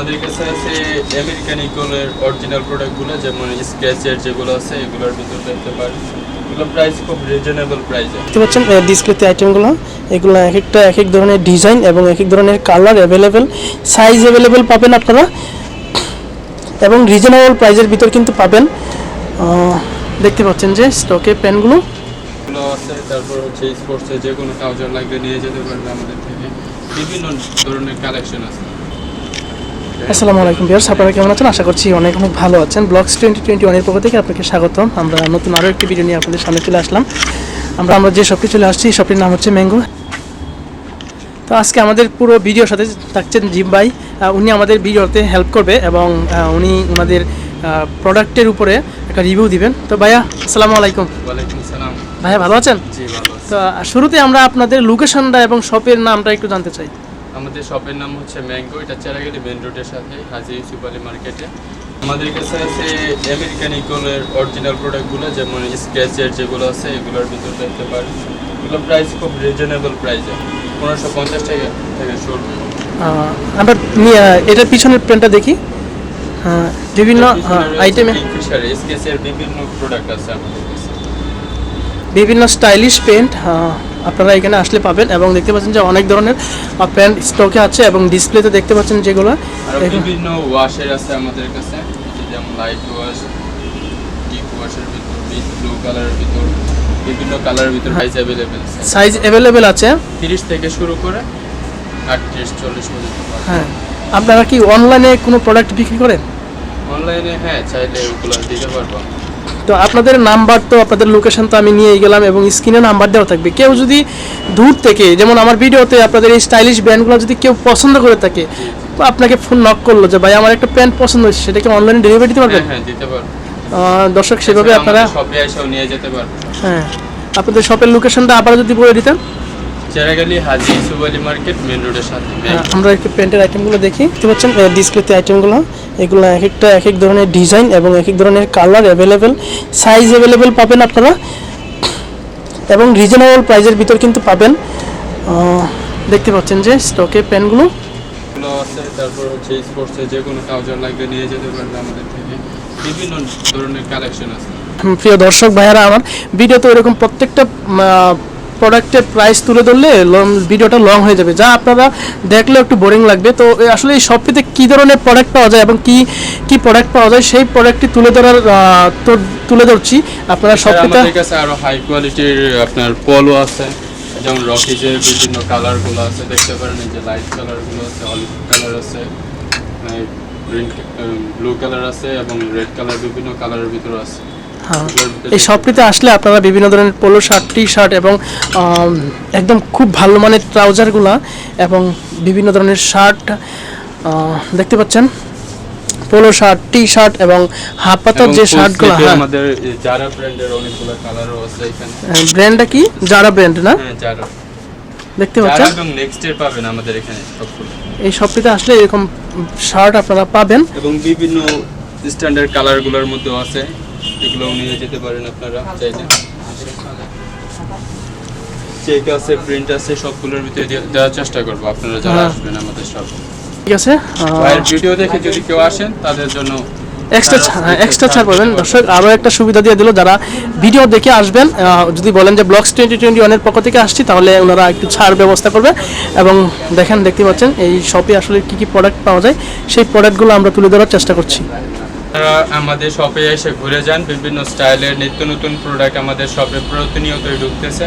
আমাদের কাছে আছে আমেরিকান ইকোলের অরিজিনাল প্রোডাক্টগুলো যেমন স্কেচের যেগুলো আছে এগুলোর ভিতর দেখতে পারেন। এগুলো প্রাইস খুব রিজনেবল প্রাইসে দেখতে পাচ্ছেন ডিসপ্লেতে আইটেমগুলো এগুলো এক একটা এক এক ধরনের ডিজাইন এবং এক এক ধরনের কালার অ্যাভেলেবেল সাইজ অ্যাভেলেবেল পাবেন আপনারা। এবং রিজনেবল প্রাইসের ভিতর কিন্তু পাবেন। দেখতে পাচ্ছেন যে স্টকে এগুলো আছে তারপর হচ্ছে স্পোর্টসের যে কোনো ট্রাউজার লাগলে নিয়ে যেতে পারবে আমাদের থেকে। বিভিন্ন ধরনের কালেকশন আছে। আসসালামু আলাইকুম বিয়ার্স আপনারা কেমন আছেন? আশা করছি অনেক অনেক ভালো আছেন। ব্লগস টোয়েন্টি টোয়েন্টি ওয়ানের পক্ষ থেকে আপনাকে স্বাগতম। আমরা নতুন আরও একটি ভিডিও নিয়ে আপনাদের সামনে চলে আসলাম। আমরা আমরা যে শপটি চলে আসছি শপটির নাম হচ্ছে ম্যাঙ্গো তো আজকে আমাদের পুরো ভিডিওর সাথে থাকছেন জিম ভাই। উনি আমাদের ভিডিওতে হেল্প করবে এবং উনি ওনাদের প্রোডাক্টের উপরে একটা রিভিউ দিবেন। তো ভাইয়া আসসালামু আলাইকুম। ভাইয়া ভালো আছেন? তো শুরুতে আমরা আপনাদের লোকেশনটা এবং শপের নামটা একটু জানতে চাই। আমাদের শপের নাম হচ্ছে ম্যাঙ্গো এটা চেরাগেলি মেন রোডের সাথে হাজি ইউসুফ আলী মার্কেটে আমাদের কাছে আছে আমেরিকান ইকোলের অরিজিনাল প্রোডাক্টগুলো যেমন স্কেচের যেগুলো আছে এগুলোর ভিতরে দেখতে পারেন। এগুলো প্রাইস খুব রিজনেবল প্রাইসে পনেরোশো পঞ্চাশ টাকা থেকে শুরু। নিয়ে এটার পিছনের প্রিন্টটা দেখি। বিভিন্ন আইটেমে স্কেচের বিভিন্ন প্রোডাক্ট আছে আমাদের বিভিন্ন স্টাইলিশ পেন্ট আপনারা এখানে আসলে পাবেন এবং দেখতে পাচ্ছেন যে অনেক ধরনের প্যান্ট স্টকে আছে এবং ডিসপ্লেতে দেখতে পাচ্ছেন যেগুলো। বিভিন্ন ওয়াশের আছে আমাদের কাছে যেমন লাইট ওয়াশ ডিপ ওয়াশের ভিতর ব্লু কালারের ভিতর বিভিন্ন কালারের ভিতর প্রাইস অ্যাভেলেবেল সাইজ অ্যাভেলেবেল আছে। তিরিশ থেকে শুরু করে আটত্রিশ চল্লিশ পর্যন্ত হ্যাঁ। আপনারা কি অনলাইনে কোনো প্রোডাক্ট বিক্রি করেন? অনলাইনে হ্যাঁ চাইলে ওগুলো দিতে পারব। তো আপনাদের নাম্বার তো আপনাদের লোকেশন তো আমি নিয়ে গেলাম এবং স্ক্রিনে নাম্বার দেওয়া থাকবে। কেউ যদি দূর থেকে যেমন আমার ভিডিওতে আপনাদের এই স্টাইলিশ ব্র্যান্ডগুলো যদি কেউ পছন্দ করে থাকে আপনাকে ফোন নক করল যে ভাই আমার একটা প্যান্ট পছন্দ হচ্ছে সেটাকে অনলাইনে ডেলিভারি দিতে পারবেন? হ্যাঁ হ্যাঁ দিতে দর্শক সেভাবে আপনারা শপে এসেও নিয়ে যেতে পারব। হ্যাঁ আপনাদের শপের লোকেশনটা আবার যদি বলে দিতেন। চেরাগালি হাজি ইউসুফ আলী মার্কেট মেন রোডের সাথে আমরা একটু প্যান্টের আইটেমগুলো দেখি। দেখতে পাচ্ছেন ডিসপ্লেতে আইটেমগুলো এগুলো এক একটা এক এক ধরনের ডিজাইন এবং এক এক ধরনের কালার অ্যাভেলেবেল সাইজ অ্যাভেলেবেল পাবেন আপনারা। এবং রিজনেবল প্রাইসের ভিতর কিন্তু পাবেন। দেখতে পাচ্ছেন যে স্টকে প্যান্টগুলো। আছে তারপর হচ্ছে স্পোর্টসের যে কোনো ট্রাউজার লাগলে নিয়ে যেতে পারবে আমাদের থেকে বিভিন্ন ধরনের কালেকশন আছে। প্রিয় দর্শক ভাইয়ারা আমার ভিডিওতে এরকম প্রত্যেকটা প্রোডাক্টের প্রাইস তুলে ধরলে ভিডিওটা লং হয়ে যাবে। যা আপনারা দেখলে একটু বোরিং লাগবে। তো আসলে এই শপটিতে কী ধরনের প্রোডাক্ট পাওয়া যায় এবং কি কি প্রোডাক্ট পাওয়া যায় সেই প্রোডাক্টটি তুলে ধরার তুলে ধরছি। আপনারা শপটিতে আমাদের কাছে আরও হাই কোয়ালিটির আপনার পলো আছে যেমন রকিজের বিভিন্ন কালারগুলো আছে দেখতে পারেন যে লাইট কালারগুলো আছে অলিভ কালার আছে গ্রিন ব্লু কালার আছে এবং রেড কালার বিভিন্ন কালারের ভিতরে আছে। এই শপটিতে আসলে আপনারা বিভিন্ন ধরনের পোলো শার্ট টি শার্ট এবং একদম খুব ভালো মানের ট্রাউজারগুলা এবং বিভিন্ন ধরনের শার্ট দেখতে পাচ্ছেন? পোলো শার্ট টি শার্ট এবং হাফ পাতার যে full শার্টগুলো হ্যাঁ। আমাদের জারা ব্র্যান্ডের অনেকগুলো কালারও আছে এখানে। ব্র্যান্ডটা কি? যারা ব্র্যান্ড না? হ্যাঁ জারা দেখতে পাচ্ছেন? এবং নেক্সট এর পাবেন আমাদের এখানে সবগুলো। এই শপটিতে আসলে এরকম শার্ট আপনারা পাবেন। এবং বিভিন্ন স্ট্যান্ডার্ড কালারগুলোর মধ্যেও আছে। এগুলো নিয়ে যেতে পারেন আপনারা চাইলে। চেক আছে প্রিন্ট আছে সবগুলোর ভিতরে দেওয়ার চেষ্টা করব। আপনারা যারা হ্যাঁ। আসবেন আমাদের সব। ঠিক আছে ভিডিও দেখে যদি কেউ আসেন তাদের জন্য এক্সট্রা এক্সট্রা ছাড় পাবেন দর্শক আরও একটা সুবিধা দিয়ে দিল যারা ভিডিও দেখে আসবেন যদি বলেন যে ব্লগস টোয়েন্টি টোয়েন্টি ওয়ানের পক্ষ থেকে আসছি তাহলে ওনারা একটু ছাড় ব্যবস্থা করবে। এবং দেখেন দেখতে পাচ্ছেন এই শপে আসলে কি কি প্রোডাক্ট পাওয়া যায় সেই প্রোডাক্টগুলো আমরা তুলে ধরার চেষ্টা করছি। আপনারা আমাদের শপে এসে ঘুরে যান। বিভিন্ন স্টাইলের নিত্য নতুন প্রোডাক্ট আমাদের শপে প্রতিনিয়তই ঢুকতেছে।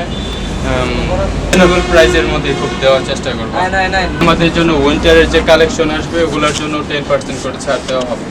রিজনেবল প্রাইসের মধ্যে খুব দেওয়ার চেষ্টা করব। আমাদের জন্য উইন্টারের যে কালেকশন আসবে ওগুলোর জন্য টেন পার্সেন্ট করে ছাড় দেওয়া হবে।